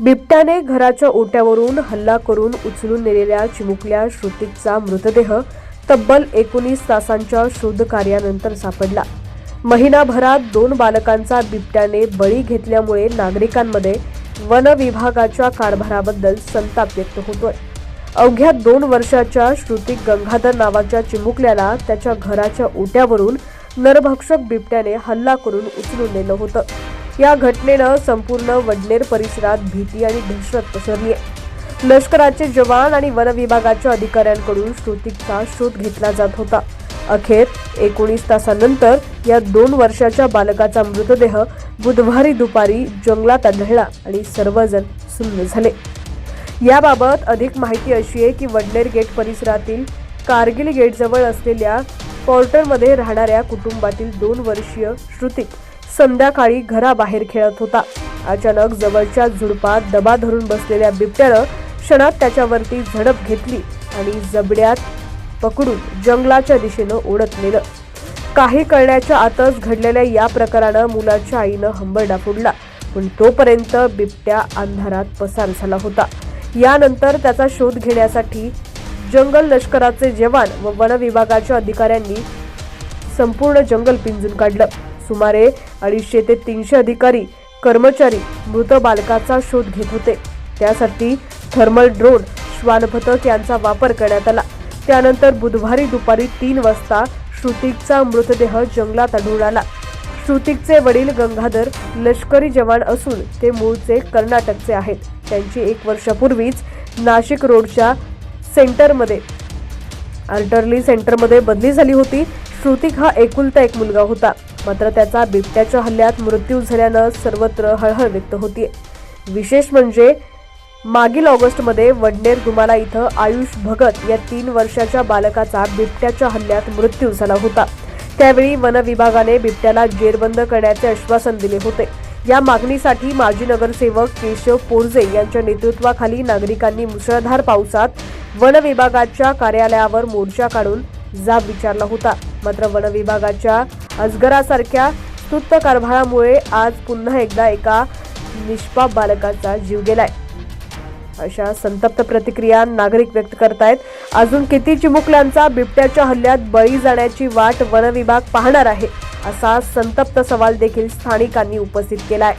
बिबट्याने घराच्या ओट्यावरून हल्ला करून उचलून नेलेल्या चिमुकल्या श्रुतिकचा मृतदेह तब्बल एकोणीस तासांच्या शोधकार्यानंतर सापडला. महिनाभरात दोन बालकांचा बिबट्याने बळी घेतल्यामुळे नागरिकांमध्ये वन विभागाच्या कारभाराबद्दल संताप व्यक्त होतोय. अवघ्या दोन वर्षाच्या श्रुतिक गंगाधर नावाच्या चिमुकल्याला त्याच्या घराच्या ओट्यावरून नरभक्षक बिबट्याने हल्ला करून उचलून नेलं होतं. या घटनेनं संपूर्ण वडनेर परिसरात भीती आणि दहशत पसरली आहे. लष्कराचे जवान आणि वन विभागाच्या अधिकाऱ्यांकडून श्रुतिकचा शोध घेतला जात होता. अखेर एकोणीस तासानंतर या दोन वर्षाच्या बालकाचा मृतदेह बुधवारी दुपारी जंगलात आढळला आणि सर्वजण सुन्न झाले. याबाबत अधिक माहिती अशी आहे की वडनेर गेट परिसरातील कारगिल गेटजवळ असलेल्या क्वार्टरमध्ये राहणाऱ्या कुटुंबातील दोन वर्षीय श्रुतिक संध्याकाळी घराबाहेर खेळत होता. अचानक जवळच्या झुडपात दबा धरून बसलेल्या बिबट्यानं क्षणात त्याच्यावरती झडप घेतली आणि जबड्यात पकडून जंगलाच्या दिशेनं ओढत नेलं. काही कळण्याच्या आतच घडलेल्या या प्रकारानं मुलाच्या आईनं हंबरडा फोडला पण तोपर्यंत बिबट्या अंधारात पसार झाला होता. यानंतर त्याचा शोध घेण्यासाठी जंगल लष्कराचे जवान व वन विभागाच्या अधिकाऱ्यांनी संपूर्ण जंगल पिंजून काढलं. सुमारे अडीचशे ते तीनशे अधिकारी कर्मचारी मृत बालकाचा शोध घेत होते. त्यासाठी थर्मल ड्रोन श्वानपथक यांचा वापर करण्यात आला. त्यानंतर बुधवारी दुपारी तीन वाजता श्रुतिकचा मृतदेह जंगलात आढळून आला. श्रुतिकचे वडील गंगाधर लष्करी जवान असून ते मूळचे कर्नाटकचे आहेत. त्यांची एक वर्षापूर्वीच नाशिक रोडच्या सेंटरमध्ये आर्टरली सेंटरमध्ये बदली झाली होती. श्रुतिक हा एकुलता एक मुलगा होता. मात्र त्याचा बिबट्याच्या हल्ल्यात मृत्यू झाल्यानं सर्वत्र हळहळ व्यक्त होतीये. विशेष म्हणजे मागील ऑगस्टमध्ये वडनेर गुमाला इथं आयुष भगत या तीन वर्षाच्या बालकाचा बिबट्याच्या हल्ल्यात मृत्यू झाला होता. त्यावेळी वन विभागाने बिबट्याला जेरबंद करण्याचे आश्वासन दिले होते. या मागणीसाठी माजी नगरसेवक केशव पोरजे यांच्या नेतृत्वाखाली नागरिकांनी मुसळधार पावसात वन विभागाच्या कार्यालयावर मोर्चा काढून जाब विचारला होता. मात्र वन विभागाच्या अजगरासारख्या स्तुत्त कारभारामुळे आज पुन्हा एकदा एका निष्पाप बालकाचा जीव गेलाय. अशा संतप्त प्रतिक्रिया नागरिक व्यक्त करतायत. अजून किती चिमुकल्यांचा बिबट्याच्या हल्ल्यात बळी जाण्याची वाट वन विभाग पाहणार आहे असा संतप्त सवाल देखील स्थानिकांनी उपस्थित केलाय.